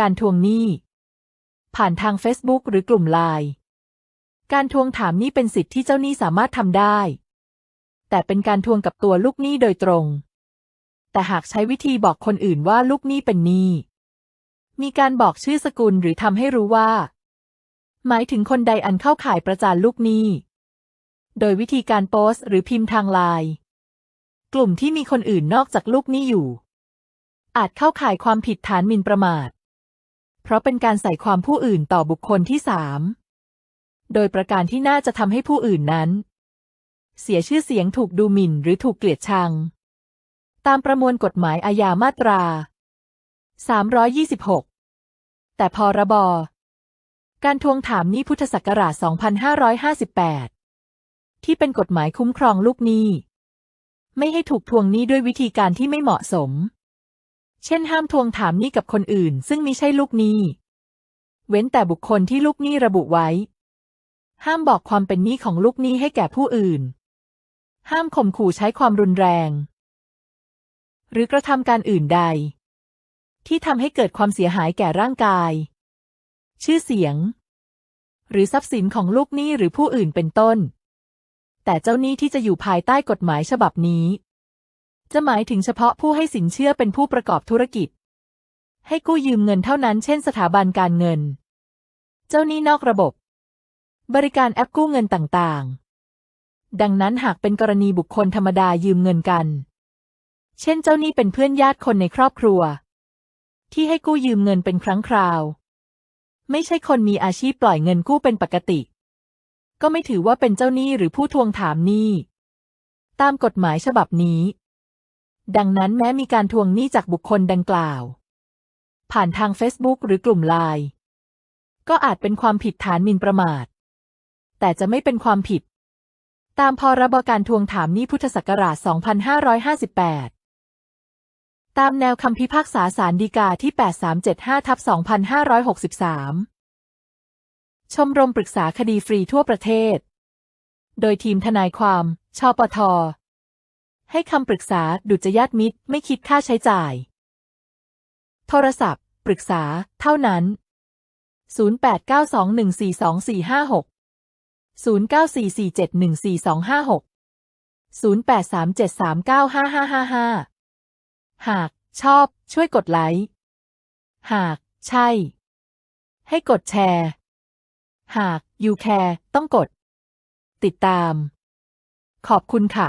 การทวงหนี้ ผ่านทาง Facebook หรือกลุ่มไลน์การทวงถามหนี้เป็นสิทธิ์ที่เจ้าหนี้สามารถทำได้ แต่เป็นการทวงกับตัวลูกหนี้โดยตรง แต่หากใช้วิธีบอกคนอื่นว่าลูกหนี้เป็นหนี้ มีการบอกชื่อสกุลหรือทำให้รู้ว่า หมายถึงคนใดอันเข้าข่ายประจานลูกหนี้ โดยวิธีการโพสต์หรือพิมพ์ทางไลน์กลุ่มที่มีคนอื่นนอกจากลูกหนี้อยู่ อาจเข้าข่ายความผิดฐานหมิ่นประมาท เพราะเป็นการใส่ความผู้อื่นต่อบุคคลที่สามโดยประการที่น่าจะทำให้ผู้อื่นนั้น เสียชื่อเสียงถูกดูหมิ่นหรือถูกเกลียดชัง ตามประมวลกฎหมายอาญามาตรา 326 แต่พรบ การทวงถามหนี้พุทธศักราช 2558 ที่เป็นกฎหมายคุ้มครองลูกหนี้ ไม่ให้ถูกทวงหนี้ด้วยวิธีการที่ไม่เหมาะสม เช่นห้ามทวงถามหนี้กับคนอื่น ซึ่งมิใช่ลูกหนี้ เว้นแต่บุคคลที่ลูกหนี้ระบุไว้ ห้ามบอกความเป็นหนี้ของลูกหนี้ให้แก่ผู้อื่น ห้ามข่มขู่ใช้ความรุนแรง หรือกระทำการอื่นใด ที่ทำให้เกิดความเสียหายแก่ร่างกาย ชื่อเสียง หรือทรัพย์สินของลูกหนี้หรือผู้อื่นเป็นต้น แต่เจ้าหนี้ที่จะอยู่ภายใต้กฎหมายฉบับนี้ จะหมายถึงเฉพาะผู้ให้สินเชื่อเป็นผู้ประกอบธุรกิจ ให้กู้ยืมเงินเท่านั้นเช่นสถาบันการเงิน เจ้าหนี้นอกระบบ บริการแอปกู้เงินต่างๆ ดังนั้นหากเป็นกรณีบุคคลธรรมดายืมเงินกัน เช่นเจ้าหนี้เป็นเพื่อนญาติคนในครอบครัว ที่ให้กู้ยืมเงินเป็นครั้งคราว ไม่ใช่คนมีอาชีพปล่อยเงินกู้เป็นปกติ ก็ไม่ถือว่าเป็นเจ้าหนี้หรือผู้ทวงถามหนี้ตามกฎหมายฉบับนี้ ดังนั้นแม้มีการทวงหนี้จากบุคคลดังกล่าว ผ่านทาง Facebook หรือกลุ่มไลน์ก็อาจเป็นความผิดฐานหมิ่นประมาท แต่จะไม่เป็นความผิด ตามพรบการทวงถามหนี้พุทธศักราช 2558 ตามแนวคำพิพากษาศาลฎีกาที่ 8375ทับ2563 ชมรมปรึกษาคดีฟรีทั่วประเทศ โดยทีมทนายความ ชปท ให้คำปรึกษาดุจยาตมิตรไม่คิดค่าใช้จ่าย โทรศัพท์ ปรึกษา เท่านั้น 0892142456 0944714256 0837395555 หากชอบ ช่วยกดไลค์ หาก ใช่ ให้กดแชร์ หาก you care ต้องกด ติดตาม ขอบคุณค่ะ